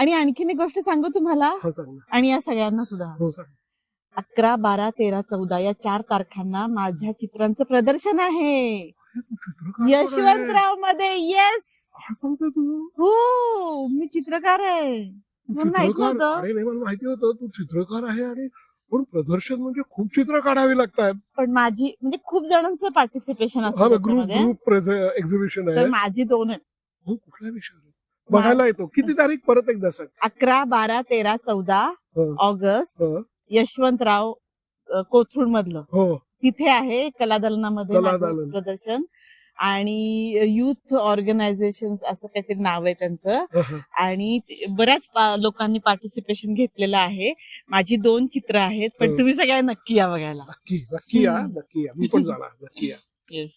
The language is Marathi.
आणि आणखीन एक गोष्ट सांगू तुम्हाला? हो सांग ना. आणि या सगळ्यांना सुद्धा. हो सांग अकरा बारा तेरा चौदा या चार तारखांना माझ्या चित्रांचं प्रदर्शन आहे. चित्रकार. यशवंतरावमध्ये येस काय सांगते तू. हो मी चित्रकार आहे. तू माहीत चित्रकार? नव्हतं. अरे नाही मला माहिती होतं. तू चित्रकार आहे आणि पण प्रदर्शन म्हणजे खूप चित्र काढावी लागतात. पण माझी म्हणजे खूप जणांचं पार्टिसिपेशन हा असतं ग्रुप त्याच्यामध्ये. ग्रुप एक्झिबिशन तर आहे. माझी दोन आहेत. हो कुठल्या विषयावर? बघायला येतो. किती तारीख? परत एकदा सांग. अकरा बारा तेरा चौदा हो, ऑगस्ट हो, यशवंतराव कोथरूड मधलं हो. तिथे आहे कलादालनामध्ये कला माझं. प्रदर्शन. आणि युथ ऑर्गनायझेशन असं काहीतरी नाव आहे त्यांचं. हो, हो. आणि ते- बऱ्याच पा- लोकांनी पार्टिसिपेशन घेतलेलं आहे. माझी दोन चित्र आहेत पण हो. तुम्ही सगळ्या नक्की या बघायला. नक्की नक्की या हम्म. नक्की या. मी पण जाणार नक्की या. येस